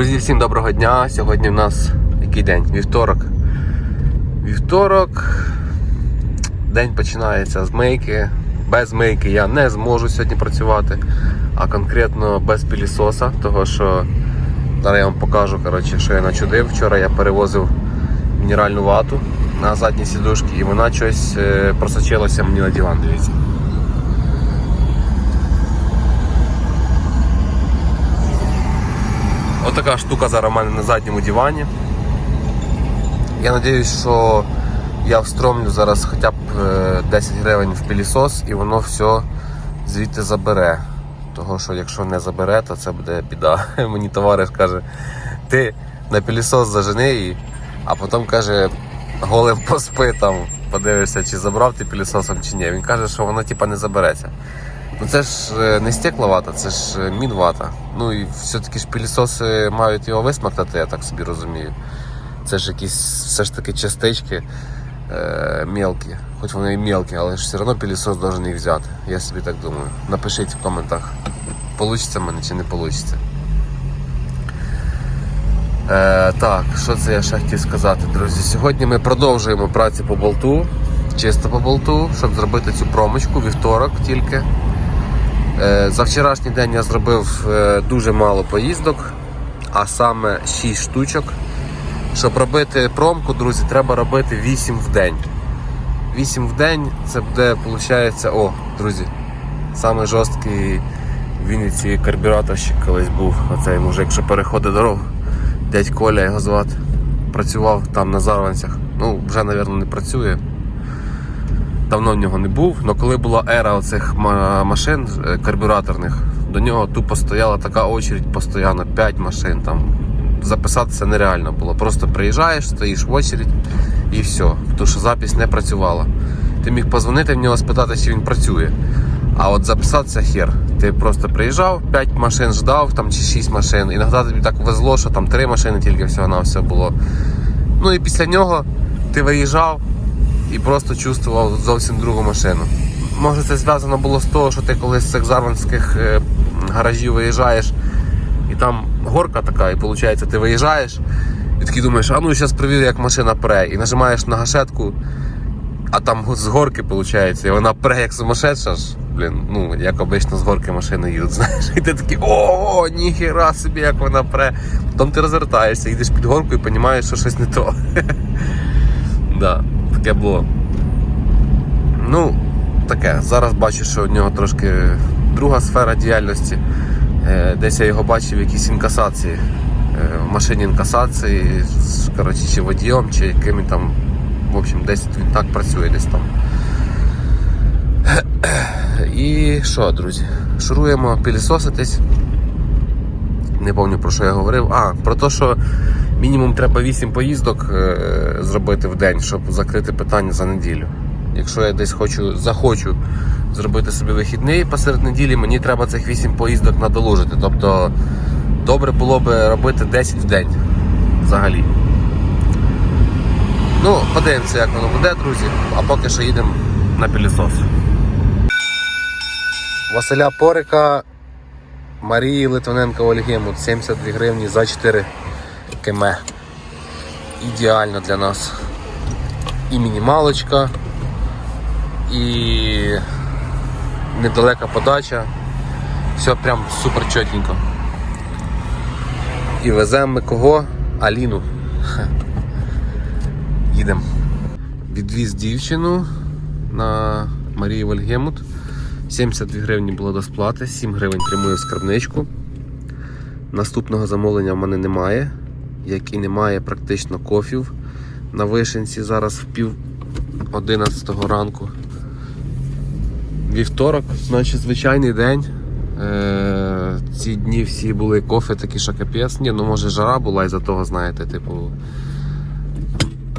Друзі, всім доброго дня. Сьогодні в нас який день? Вівторок. Вівторок. День починається з мийки. Без мийки я не зможу сьогодні працювати, а конкретно без пілісоса, того що зараз я вам покажу, коротше, що я начудив. Вчора я перевозив мінеральну вату на задній сідушці і вона щось е, просочилася мені на диван, дивіться. Отака штука зараз у мене на задньому дивані. Я сподіваюся, що я встромлю зараз хоча б е, 10 гривень в пілісос і воно все звідти забере. Того що якщо не забере, то це буде біда. Мені товариш каже, ти на пілісос зажени її, а потім каже, голим поспи там, подивишся, чи забрав ти пілісосом чи ні. Він каже, що воно типа не забереться. Ну це ж е, не стекловата, це ж е, мінвата. Ну і все-таки ж пілісоси мають його висмоктати, я так собі розумію. Це ж якісь все ж таки частички е, мелкі. Хоч вони і мелкі, але ж все одно пілісос должен їх взяти. Я собі так думаю. Напишіть в коментах, получиться в мене чи не получиться. Е, так, що це я ще хотів сказати, друзі? Сьогодні ми продовжуємо працю по болту, чисто по болту, щоб зробити цю промочку, вівторок тільки. Е, За вчорашній день я зробив е, дуже мало поїздок, а саме 6 штучок. Щоб робити промку, друзі, треба робити 8 в день. 8 в день це буде, виходить, о, друзі, саме жорсткий в Вінниці карбюраторщик колись був. Оцей мужик, що переходить дорогу. Дядь Коля його звати. Працював там на Зарванцях. Ну, вже, мабуть, не працює давно в нього не був. але коли була ера оцих машин е, карбюраторних, до нього тупо стояла така очередь постійно, 5 машин там. Записатися нереально було. Просто приїжджаєш, стоїш в очередь і все. Тому що запись не працювала. Ти міг позвонити в нього, спитати, чи він працює. А от записатися хер. Ти просто приїжджав, 5 машин ждав, там чи 6 машин. Іноді тобі так везло, що там 3 машини тільки всього на все було. Ну і після нього ти виїжджав, і просто чувствував зовсім другу машину. Може це зв'язано було з того, що ти колись з цих зарванських е, гаражів виїжджаєш, і там горка така, і виходить, ти виїжджаєш, і такий думаєш, а ну зараз перевірю, як машина пре, і нажимаєш на гашетку, а там з горки виходить, і вона пре як сумасшедша ж. Блін, ну як обично з горки машини їдуть, знаєш, і ти такий, о, ніхіра собі, як вона пре. Потім ти розвертаєшся, йдеш під горку і розумієш, що щось не то. Да, таке було. Ну, таке. Зараз бачу, що у нього трошки друга сфера діяльності. Е, Десь я його бачив в якійсь інкасації. Е, В машині інкасації, коротше, чи водієм, чи яким там. В общем, десь він так працює десь там. І що, друзі? Шуруємо пілісоситись. Не пам'ятаю про що я говорив. А, про те, що мінімум треба 8 поїздок е, зробити в день, щоб закрити питання за неділю. Якщо я десь хочу, захочу зробити собі вихідний посеред неділі, мені треба цих 8 поїздок надолужити. Тобто добре було би робити 10 в день взагалі. Ну, подивимося, як воно буде, друзі, а поки що їдемо на пілісос. Василя Порика Марії Литвиненко Ольгемут 72 гривні за 4 км. Ідеально для нас. І мінімалочка, і недалека подача. Все прям супер чотенько. І веземо ми кого? Аліну. Їдемо. Відвіз дівчину на Марії Вольгемут. 72 гривні було до сплати, 7 гривень прямую в скарбничку. Наступного замовлення в мене немає, як і немає практично кофів на вишенці зараз в пів 11 ранку. Вівторок, значить звичайний день. Е, ці дні всі були кофе такі, що капець. Ну може жара була із-за того, знаєте, типу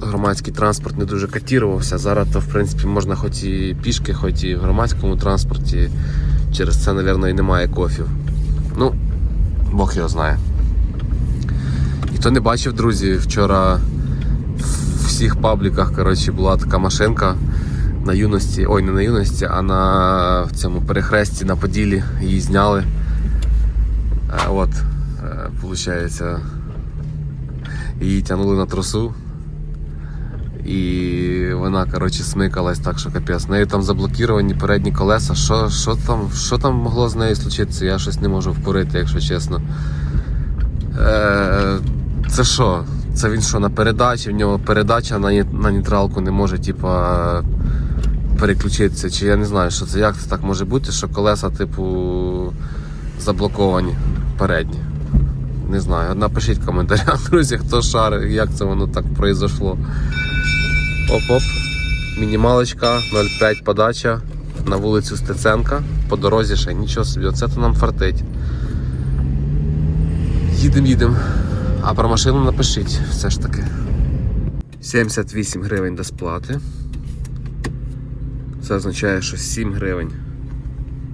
громадський транспорт не дуже катірувався. Зараз то в принципі можна хоч і пішки, хоч і в громадському транспорті. Через це, мабуть, і немає кофів. Ну, Бог його знає. Хто не бачив, друзі, вчора в всіх пабліках коротше, була така машинка на юності, ой, не на юності, а на цьому перехресті на Поділі її зняли. Е, От. Е, получається, її тягнули на тросу. І вона, коротше, смикалась так, що капець. В неї там заблокіровані передні колеса. Що, що, там, що там могло з нею случитися? Я щось не можу вкурити, якщо чесно. Е, це що? Це він що, на передачі? В нього передача на, на нейтралку не може, типа, переключитися. Чи я не знаю, що це як це так може бути, що колеса, типу, заблоковані передні. Не знаю. Напишіть в коментарях, друзі, хто шарить, як це воно так произошло. Оп-оп. Мінімалочка 0,5 подача на вулицю Стеценка. По дорозі ще нічого собі. Оце то нам фартить. Їдемо, їдемо. А про машину напишіть все ж таки. 78 гривень до сплати. Це означає, що 7 гривень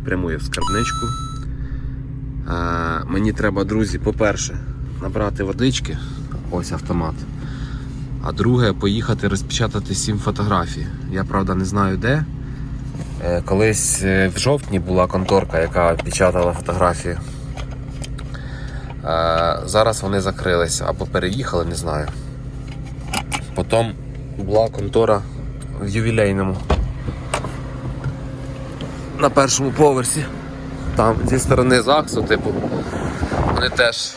прямує в скарбничку. А, мені треба, друзі, по-перше, набрати водички. Ось автомат. А друге, поїхати розпечатати 7 фотографій. Я правда не знаю де. Е, Колись е, в жовтні була конторка, яка печатала фотографії. Е, Зараз вони закрилися або переїхали, не знаю. Потім була контора в ювілейному. На першому поверсі. Там зі сторони ЗАГСу, типу, вони теж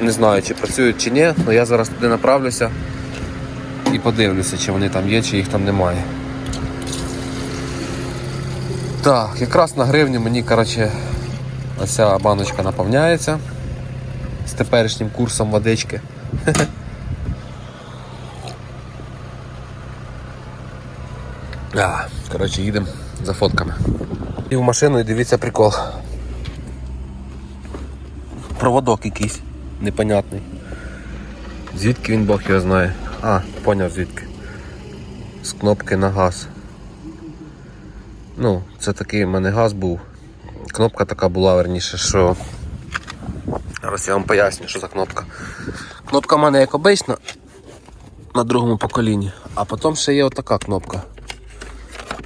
не знаю, чи працюють чи ні, але я зараз туди направлюся і подивлюся, чи вони там є, чи їх там немає. Так, якраз на гривню мені коротше, оця баночка наповняється з теперішнім курсом водички. А, коротше, їдемо за фотками. І в машину і дивіться прикол. Проводок якийсь непонятний. Звідки він Бог його знає? А, поняв звідки. З кнопки на газ. Ну, це такий в мене газ був. Кнопка така була верніше, що. Зараз я вам поясню, що за кнопка. Кнопка в мене як обична на другому поколінні, а потім ще є отака кнопка.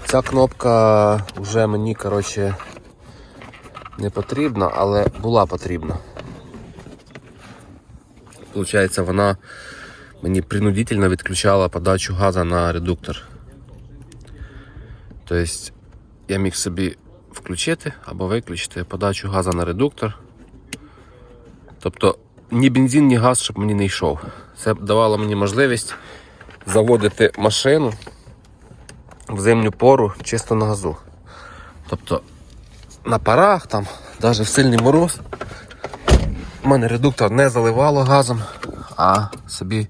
Ця кнопка вже мені, коротше, не потрібна, але була потрібна. Получається, вона мені принудительно відключала подачу газу на редуктор. Тобто я міг собі включити або виключити подачу газу на редуктор. Тобто ні бензин, ні газ, щоб мені не йшов. Це давало мені можливість заводити машину в зимню пору чисто на газу. Тобто на парах, там, навіть в сильний мороз, у мене редуктор не заливало газом, а собі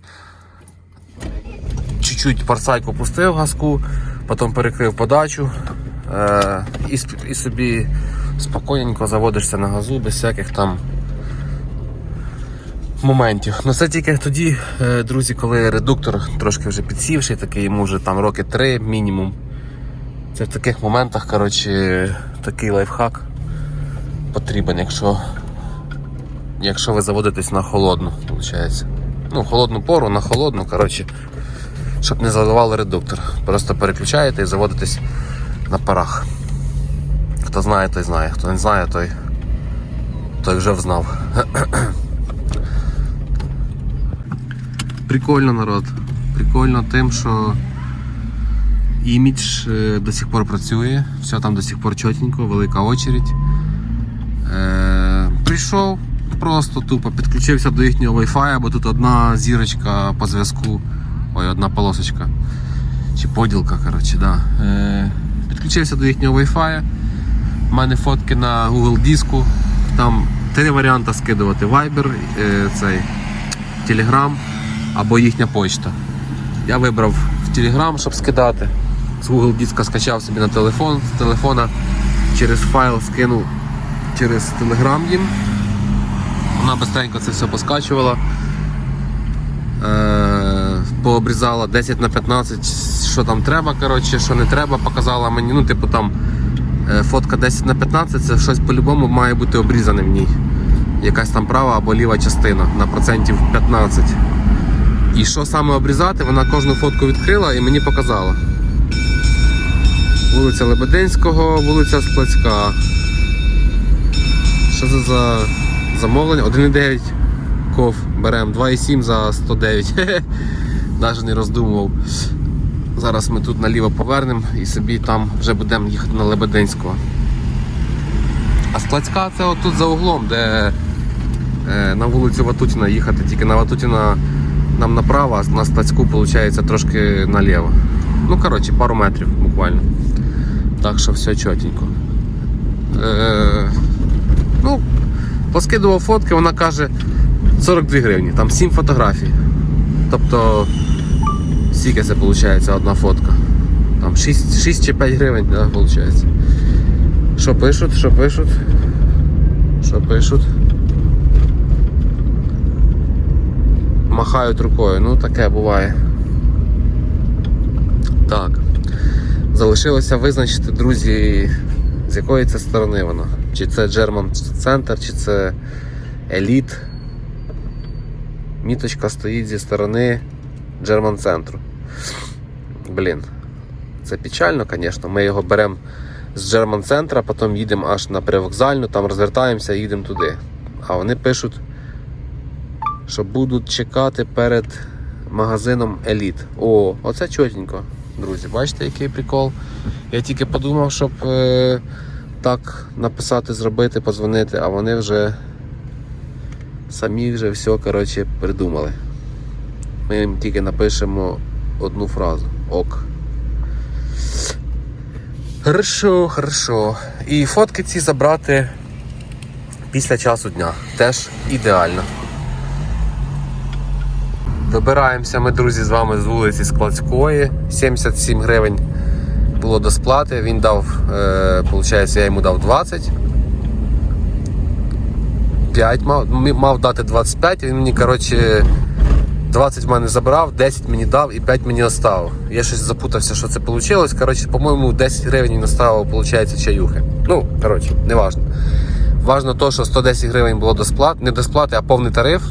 чуть-чуть парсайку пустив газку, потім перекрив подачу е- і, і собі спокійненько заводишся на газу без всяких там моментів. Ну це тільки тоді, е, друзі, коли редуктор трошки вже підсівший, такий йому вже там роки три мінімум. Це в таких моментах, коротше, такий лайфхак потрібен, якщо, якщо ви заводитесь на холодну, виходить. Ну, холодну пору, на холодну, коротше, щоб не заливали редуктор. Просто переключаєте і заводитесь на парах. Хто знає, той знає. Хто не знає, той, той вже взнав. Прикольно, народ. Прикольно тим, що імідж е, до сих пор працює, все там до сих пор чотенько, велика очередь. Е, прийшов просто тупо, підключився до їхнього Wi-Fi, бо тут одна зірочка по зв'язку, ой, одна полосочка. Чи поділка, коротше, да. Е, підключився до їхнього Wi-Fi. У мене фотки на Google диску. Там три варіанти скидувати: Viber, е, цей, Telegram або їхня почта. Я вибрав в Telegram, щоб скидати. З Google диска скачав собі на телефон, з телефона через файл скинув через Telegram їм. Вона быстренько це все поскачувала. Е, пообрізала 10 на 15, що там треба, коротше, що не треба, показала мені. Ну, типу там е, фотка 10 на 15, це щось по-любому має бути обрізане в ній. Якась там права або ліва частина на процентів 15. І що саме обрізати, вона кожну фотку відкрила і мені показала. Вулиця Лебединського, вулиця Сплацька. Що це за замовлення. 1,9 ков беремо, 2,7 за 109. Навіть не роздумував. Зараз ми тут наліво повернемо і собі там вже будемо їхати на Лебединського. А складська це отут за углом, де е, на вулицю Ватутіна їхати, тільки на Ватутіна нам направо, а на складську виходить трошки наліво. Ну, коротше, пару метрів буквально. Так що все чотенько. Е, ну, поскидував фотки, вона каже 42 гривні, там 7 фотографій. Тобто, скільки це виходить одна фотка? Там 6, 6 чи 5 гривень, да, виходить. Що пишуть, що пишуть? Що пишуть? Махають рукою, ну таке буває. Так. Залишилося визначити, друзі, з якої це сторони воно. Чи це German Center, чи це Elite. Міточка стоїть зі сторони German центру. Блін, це печально, звісно. Ми його беремо з German центра, потім їдемо аж на привокзальну, там розвертаємося і їдемо туди. А вони пишуть, що будуть чекати перед магазином Еліт. О, оце чотенько, друзі. Бачите, який прикол? Я тільки подумав, щоб е, так написати, зробити, подзвонити, а вони вже самі вже все коротше, придумали. Ми їм тільки напишемо одну фразу. Ок. Хорошо, хорошо. І фотки ці забрати після часу дня. Теж ідеально. Добираємося ми, друзі, з вами з вулиці Складської. 77 гривень було до сплати. Він дав, е, виходить, я йому дав 20. 5 мав, мав дати 25, він мені, коротше, 20 в мене забрав, 10 мені дав і 5 мені оставив. Я щось запутався, що це вийшло. Коротше, по-моєму, 10 гривень він оставив, виходить, чаюхи. Ну, коротше, не важно. Важно то, що 110 гривень було до сплат, не до сплати, а повний тариф.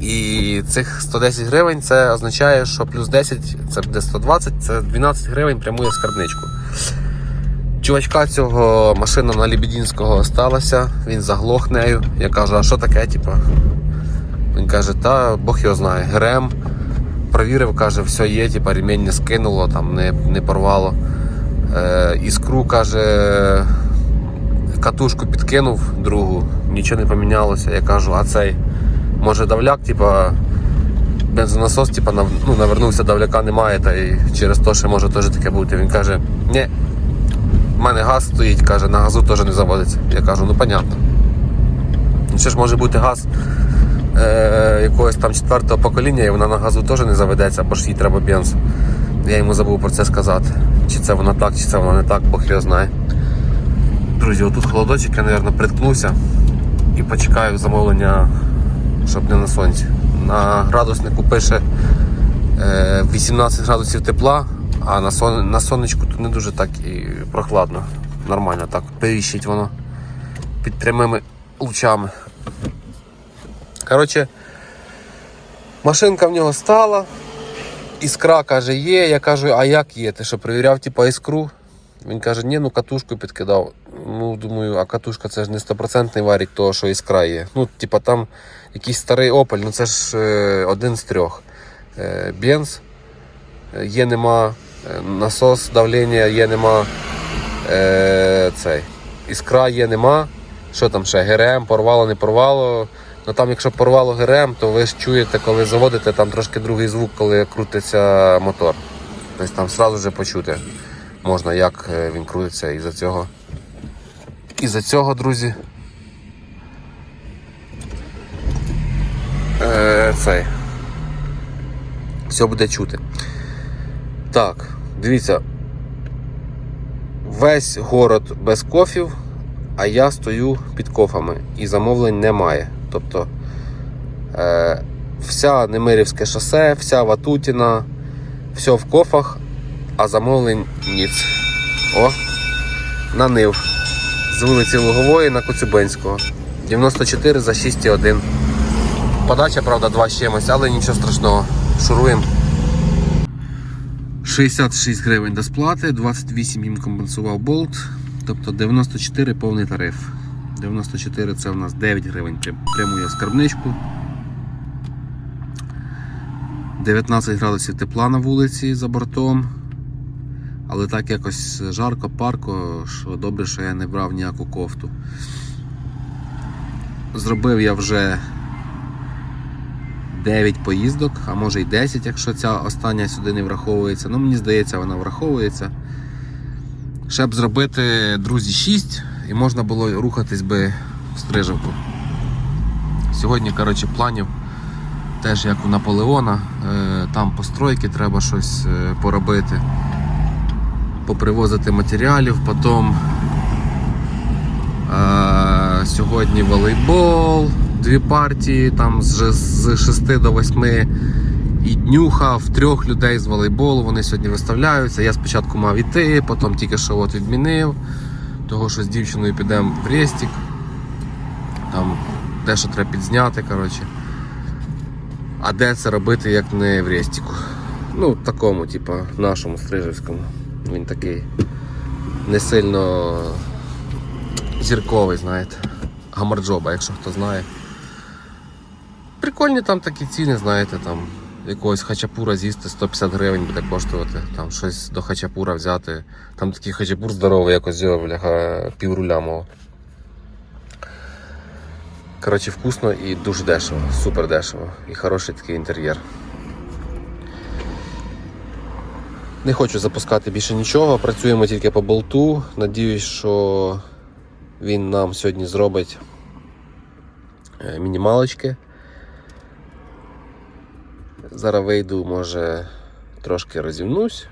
І цих 110 гривень це означає, що плюс 10 це буде 120, це 12 гривень прямує в скарбничку. Чувачка цього машина на Лебедінського сталася, він заглох нею. Я кажу, а що таке? Типу? Він каже, та Бог його знає. ГРМ провірив, каже, все є, типу, ремінь не скинуло, там не, не порвало. Е, іскру каже, катушку підкинув другу, нічого не помінялося. Я кажу, а цей може давляк, типа. Бензонасос, типа, ну, навернувся, давляка немає, та й через те, що може теж таке бути. Він каже, ні, в мене газ стоїть, каже, на газу теж не заводиться. Я кажу, ну понятно. Ну, Ще ж може бути газ е, якогось там четвертого покоління, і вона на газу теж не заведеться, бо ж їй треба бенз. Я йому забув про це сказати. Чи це воно так, чи це воно не так, Бог його знає. Друзі, отут холодочок, я, мабуть, приткнуся і почекаю замовлення, щоб не на сонці. На градуснику пише е, 18 градусів тепла, а на, сон, на сонечку тут не дуже так і прохладно. Нормально так, періщить воно під прямими лучами. Коротше, машинка в нього стала. Іскра каже, є. Я кажу, а як є? Ти що перевіряв типа іскру? Він каже, ні, ну катушку підкидав. Ну, думаю, а катушка це ж не стопроцентний варік того, що іскра є. Ну, типа там якийсь старий Opel, ну це ж е, один з трьох. Е, Бенз, е, є нема, насос давлення є нема. Цей. Іскра є нема. Що там ще? ГРМ, порвало, не порвало. Ну там, якщо порвало ГРМ, то ви ж чуєте, коли заводите, там трошки другий звук, коли крутиться мотор. Тобто там одразу вже почути можна, як він крутиться із-за цього. Із-за цього, друзі. Е. Все буде чути. Так, дивіться. Весь город без кофів, а я стою під кофами і замовлень немає. Тобто е, вся Немирівське шосе, вся Ватутіна, все в кофах, а замовлень ніц. О, на Нив. З вулиці Лугової на Коцюбинського. 94 за 6,1. Подача, правда, 2 з чимось, але нічого страшного. Шуруємо. 66 гривень до сплати, 28 їм компенсував болт, тобто 94 повний тариф. 94 це у нас 9 гривень прям- прямує в скарбничку. 19 градусів тепла на вулиці за бортом. Але так якось жарко, парко, що добре, що я не брав ніяку кофту. Зробив я вже 9 поїздок, а може й 10, якщо ця остання сюди не враховується. Ну, мені здається, вона враховується. Ще б зробити, друзі, 6 і можна було рухатись би в Стрижавку. Сьогодні, коротше, планів теж як у Наполеона. Е, Там постройки треба щось е, поробити, попривозити матеріалів, потім е, сьогодні волейбол, дві партії, там з, з 6 до 8 і днюха в трьох людей з волейболу. Вони сьогодні виставляються. Я спочатку мав іти, потім тільки що от відмінив. Того, що з дівчиною підемо в Рестік. Там дещо треба підзняти. коротше. А де це робити, як не в Рестіку? Ну, такому, типу, нашому Стрижевському. Він такий не сильно зірковий, знаєте. Гамарджоба, якщо хто знає. Прикольні там такі ціни, знаєте, там якогось хачапура з'їсти 150 гривень буде коштувати. Там щось до хачапура взяти. Там такий хачапур здоровий, якось бляха, півруля мого. Коротше, вкусно і дуже дешево, супер дешево. І хороший такий інтер'єр. Не хочу запускати більше нічого, працюємо тільки по болту. Надіюсь, що він нам сьогодні зробить е, мінімалочки. Зараз вийду, може трошки розімнусь.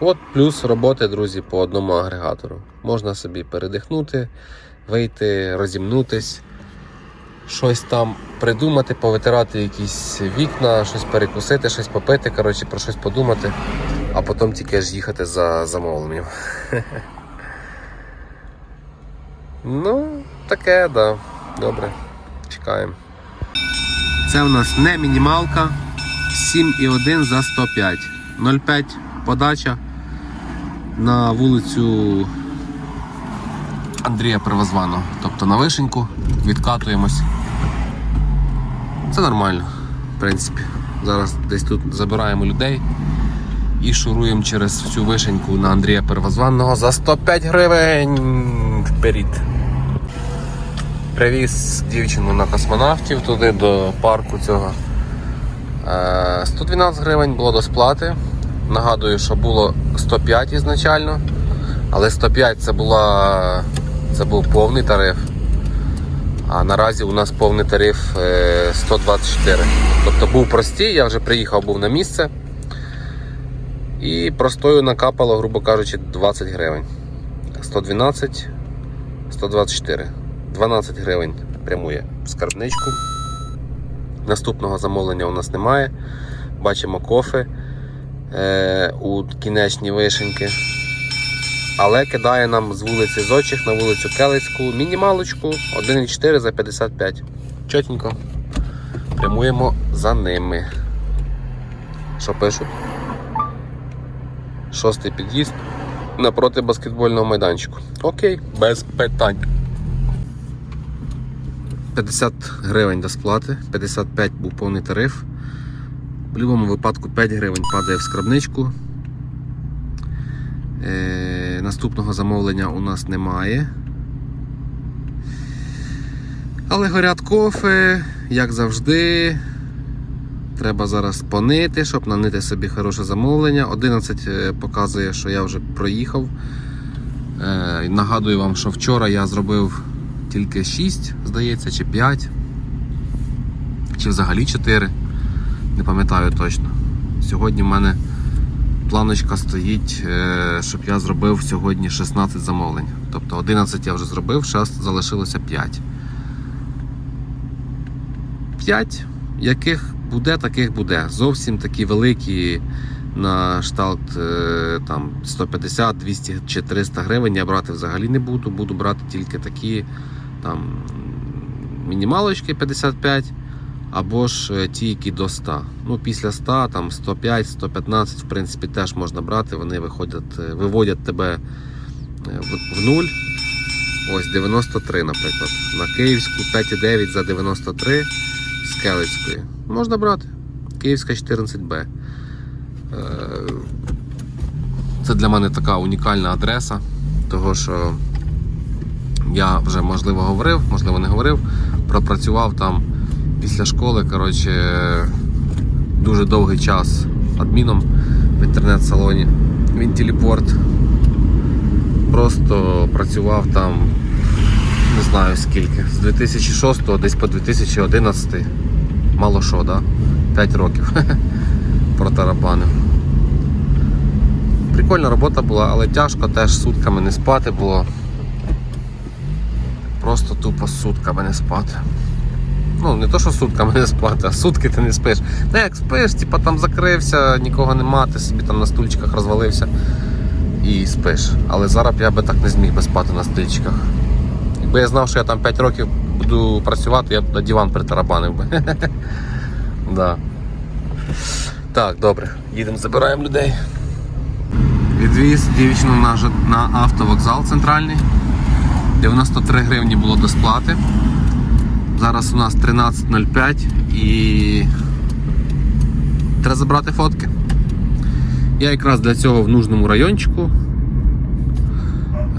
От плюс роботи, друзі, по одному агрегатору. Можна собі передихнути, вийти, розімнутись, щось там придумати, повитирати якісь вікна, щось перекусити, щось попити, коротше, про щось подумати, а потім тільки ж їхати за замовленням. Ну, таке, да. Добре. Чекаємо. Це в нас не мінімалка. 7,1 за 105. 0,5 подача на вулицю Андрія Привозваного. Тобто на вишеньку відкатуємось. Це нормально, в принципі. Зараз десь тут забираємо людей і шуруємо через всю вишеньку на Андрія Первозванного за 105 гривень вперед. Привіз дівчину на космонавтів туди до парку цього. Е, 112 гривень було до сплати. Нагадую, що було 105 ізначально, але 105 це, була, це був повний тариф. А наразі у нас повний тариф е, 124. Тобто був простий, я вже приїхав був на місце. І простою накапало, грубо кажучи, 20 гривень. 112, 124. 12 гривень прямує в скарбничку. Наступного замовлення у нас немає. Бачимо кофе е, у кінечні вишеньки. Але кидає нам з вулиці Зочих на вулицю Келицьку мінімалочку 1,4 за 55. Чотенько. Прямуємо за ними. Що пишуть? Шостий під'їзд напроти баскетбольного майданчику. Окей, без питань. 50 гривень до сплати, 55 був повний тариф. В будь-якому випадку 5 гривень падає в скрабничку. Е, наступного замовлення у нас немає. Але горять кофе, як завжди. Треба зараз понити, щоб нанити собі хороше замовлення. 11 е, показує, що я вже проїхав. Е, нагадую вам, що вчора я зробив тільки 6, здається, чи 5, чи взагалі 4. Не пам'ятаю точно. Сьогодні в мене планочка стоїть, е, щоб я зробив сьогодні 16 замовлень. Тобто 11 я вже зробив, зараз залишилося 5. 5, яких буде, таких буде. Зовсім такі великі на шталт е, там 150, 200 чи 300 гривень я брати взагалі не буду. Буду брати тільки такі там мінімалочки 55 або ж е, ті, які до 100. Ну, після 100, там 105, 115, в принципі, теж можна брати. Вони виходять, е, виводять тебе е, в, в нуль. Ось 93, наприклад. На Київську 5,9 за 93 з Келицької. Можна брати. Київська 14Б. Е, Це для мене така унікальна адреса, того що я вже можливо говорив, можливо не говорив. Пропрацював там після школи. Коротше, дуже довгий час адміном в інтернет-салоні Вінтіліпорт. Просто працював там не знаю скільки. З 2006 десь по 2011. Мало що, да? 5 років протарабанив. Прикольна робота була, але тяжко теж сутками не спати було. Просто тупо сутками не спати. Ну, не то, що сутками не спати, а сутки ти не спиш. Ну як спиш, типа там закрився, нікого нема, ти собі там на стульчиках розвалився і спиш. Але зараз я би так не зміг би спати на стульчиках. Якби я знав, що я там 5 років буду працювати, я б на диван притарабанив би. да. Так, добре, їдемо, забираємо людей. Відвіз дівчину на, автовокзал центральний. 93 гривні було до сплати. Зараз у нас 13.05 і треба забрати фотки. Я якраз для цього в нужному райончику.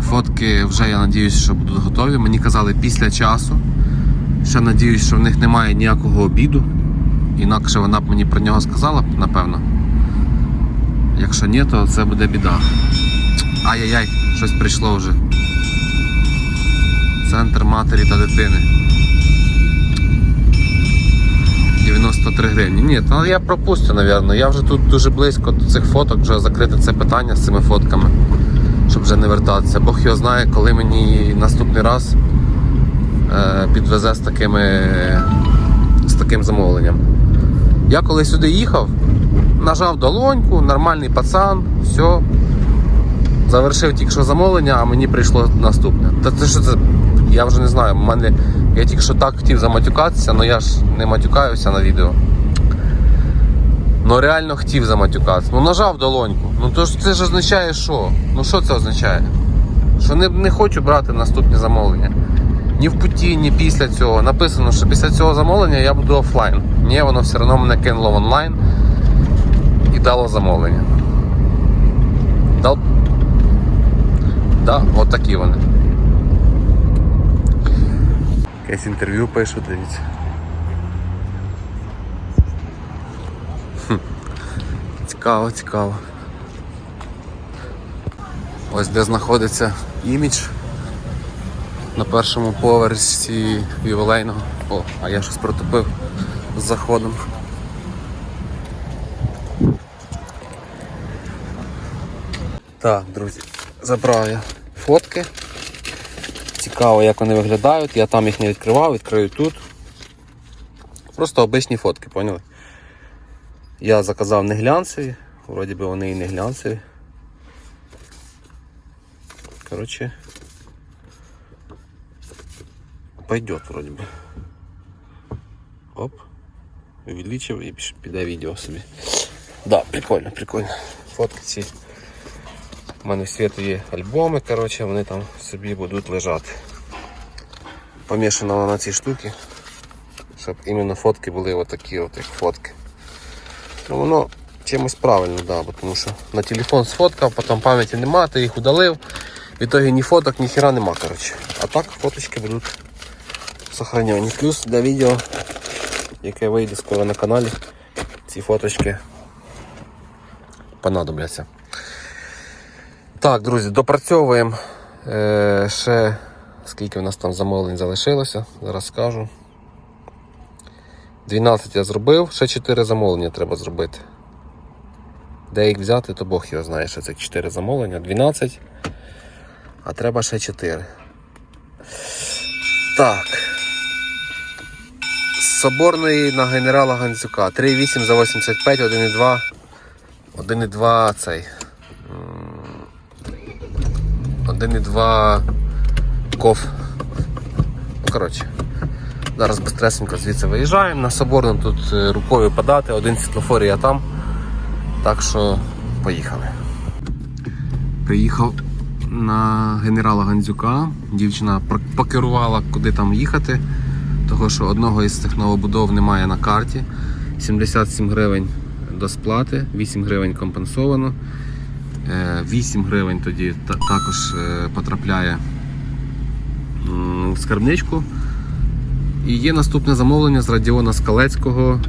Фотки вже я надіюсь, що будуть готові. Мені казали після часу. Ще надіюсь, що в них немає ніякого обіду. Інакше вона б мені про нього сказала, напевно. Якщо ні, то це буде біда. Ай-яй-яй, щось прийшло вже. Центр матері та дитини. 93 гривні. Ні, то я пропустю, напевно. Я вже тут дуже близько до цих фоток, вже закрите це питання з цими фотками, щоб вже не вертатися. Бог його знає, коли мені наступний раз е, підвезе з такими з таким замовленням. Я коли сюди їхав, нажав долоньку, нормальний пацан, все. Завершив тільки що замовлення, а мені прийшло наступне. Та це що це? Я вже не знаю. Мене я тільки що так хотів заматюкатися, але я ж не матюкаюся на відео. Ну реально хотів заматюкатися. Ну нажав долоньку. Ну то ж це ж означає що? Ну що це означає? Що не, не хочу брати наступні замовлення. Ні в путі, ні після цього. Написано, що після цього замовлення я буду офлайн. Ні, воно все одно мене кинуло онлайн і дало замовлення. Дал... Да, от такі вони. Якесь інтерв'ю пишу, дивіться. Цікаво, цікаво. Ось де знаходиться імідж на першому поверсі ювілейного. О, а я щось протопив з заходом. Так, друзі, забрав я фотки. Цікаво, як вони виглядають. Я там їх не відкривав, відкрию тут. Просто обичні фотки, поняли? Я заказав не глянцеві, вроді би вони і не глянцеві. Коротше. Пойдет вроде бы. Оп. Увеличив і піде відео собі. Да, прикольно, прикольно. Фотки ці. У мене в світу є альбоми, коротше, вони там собі будуть лежати. Помішано на ці штуки, щоб іменно фотки були отакі от як фотки. Ну воно чимось правильно, да, бо тому що на телефон сфоткав, потім пам'яті нема, ти їх удалив. В ітогі ні фоток, ні хіра нема, коротше. А так фоточки будуть сохранені. Плюс для відео, яке вийде скоро на каналі, ці фоточки понадобляться. Так, друзі, допрацьовуємо е, ще скільки у нас там замовлень залишилося, зараз скажу. 12 я зробив, ще 4 замовлення треба зробити. Де їх взяти, то Бог його знає, що це 4 замовлення. 12, а треба ще 4. Так. З Соборної на генерала Гандзюка. 3,8 за 85, 1,2. 1,2 цей. м, 1,2 ков. Ну, коротше. Зараз безстресенько звідси виїжджаємо. На Соборну тут е, рукою подати, один світлофор там. Так що поїхали. Приїхав на генерала Гандзюка. Дівчина покерувала, куди там їхати, того що одного із цих новобудов немає на карті. 77 гривень до сплати, 8 гривень компенсовано. Е, 8 гривень тоді також е, потрапляє в скарбничку. І є наступне замовлення з Радіона Скалецького.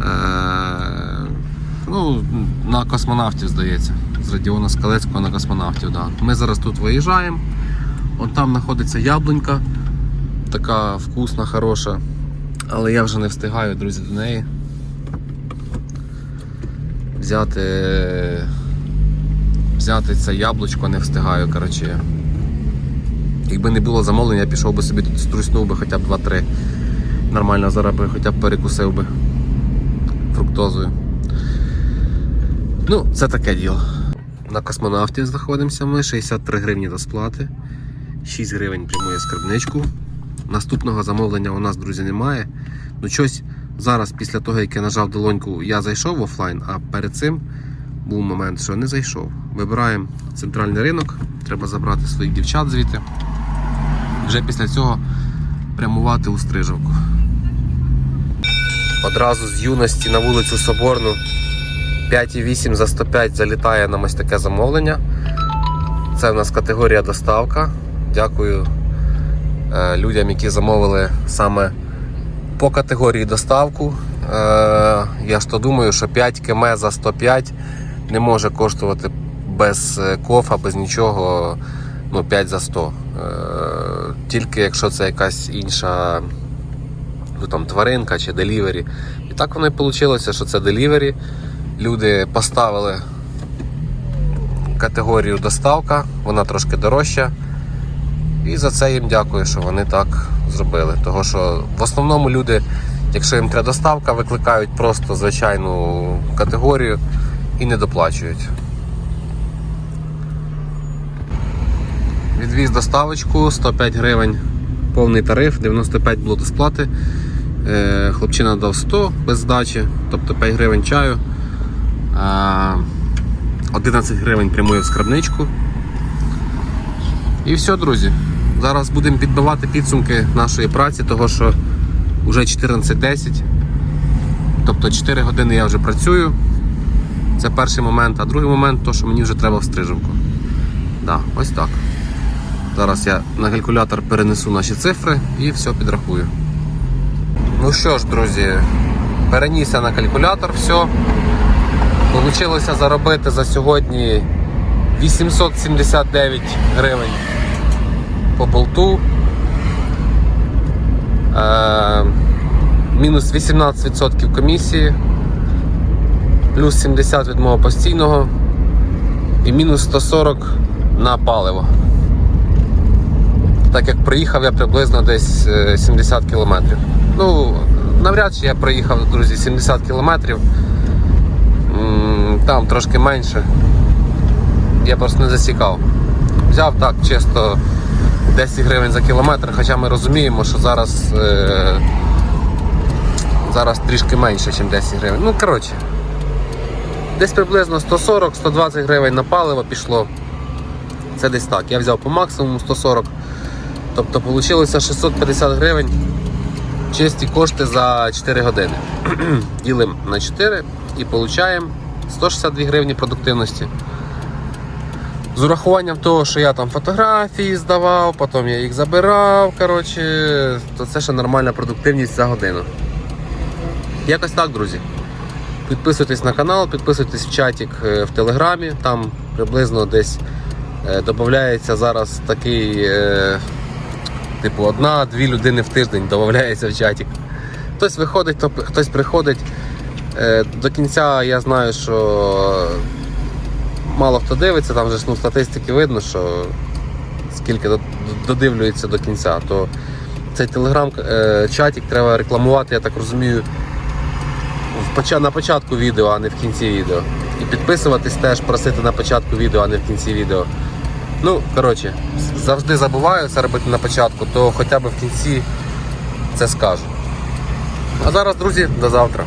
Е, ну, на космонавтів, здається. З Радіона Скалецького на космонавтів. Да. Ми зараз тут виїжджаємо. Вон там знаходиться яблунька. Така вкусна, хороша. Але я вже не встигаю, друзі, до неї. Взяти. Взяти це яблучко не встигаю, коротше. Якби не було замовлення, я пішов би собі тут струснув би хоча б 2-3. Нормально зараз би хоча б перекусив би фруктозою. Ну, це таке діло. На космонавті знаходимося ми, 63 гривні до сплати, 6 гривень прямує скарбничку. Наступного замовлення у нас, друзі, немає. Ну, щось зараз, після того, як я нажав долоньку, я зайшов в офлайн, а перед цим був момент, що не зайшов. Вибираємо центральний ринок, треба забрати своїх дівчат звідти. Вже після цього прямувати у стрижовку. Одразу з юності на вулицю Соборну 5,8 за 105 залітає нам ось таке замовлення. Це в нас категорія доставка. Дякую е, людям, які замовили саме по категорії доставку. Е, я ж то думаю, що 5 км за 105 не може коштувати без е, кофа, без нічого. Ну, 5 за 100. Тільки якщо це якась інша ну, там, тваринка чи делівері. І так воно і вийшло, що це делівері. Люди поставили категорію доставка, вона трошки дорожча. І за це їм дякую, що вони так зробили. Того що в основному люди, якщо їм треба доставка, викликають просто звичайну категорію і не доплачують. Відвіз доставочку 105 гривень, повний тариф, 95 було до сплати. Е, Хлопчина дав 100 без здачі, тобто 5 гривень чаю. Е, 11 гривень прямує в скарбничку. І все, друзі. Зараз будемо підбивати підсумки нашої праці, того що вже 14.10. Тобто 4 години я вже працюю. Це перший момент, а другий момент то, що мені вже треба в стрижівку. Да, ось так. Зараз я на калькулятор перенесу наші цифри і все підрахую. Ну що ж, друзі, перенісся на калькулятор, все. Получилося заробити за сьогодні 879 гривень по болту. Е, мінус 18% комісії, плюс 70 від мого постійного і мінус 140 на паливо. Так як проїхав я приблизно десь е, 70 кілометрів. Ну, навряд чи я проїхав, друзі, 70 кілометрів. Там трошки менше. Я просто не засікав. Взяв так чисто 10 гривень за кілометр, хоча ми розуміємо, що зараз, е, зараз трішки менше, ніж 10 гривень. Ну, коротше, десь приблизно 140-120 гривень на паливо пішло. Це десь так. Я взяв по максимуму 140. Тобто вийшло 650 гривень чисті кошти за 4 години. Ділимо на 4 і отримуємо 162 гривні продуктивності. З урахуванням того, що я там фотографії здавав, потім я їх забирав, коротше, то це ще нормальна продуктивність за годину. Якось так, друзі. Підписуйтесь на канал, підписуйтесь в чатик е, в Телеграмі, там приблизно десь е, додається зараз такий, е, типу, одна-дві людини в тиждень додається в чатик. Хтось виходить, хтось приходить. Е, До кінця я знаю, що мало хто дивиться, там же ж ну, статистики видно, що скільки додивлюється до кінця, то цей телеграм-чатик треба рекламувати, я так розумію, на початку відео, а не в кінці відео. І підписуватись теж просити на початку відео, а не в кінці відео. Ну, коротше, завжди забуваю це робити на початку, то хоча б в кінці це скажу. А зараз, друзі, до завтра.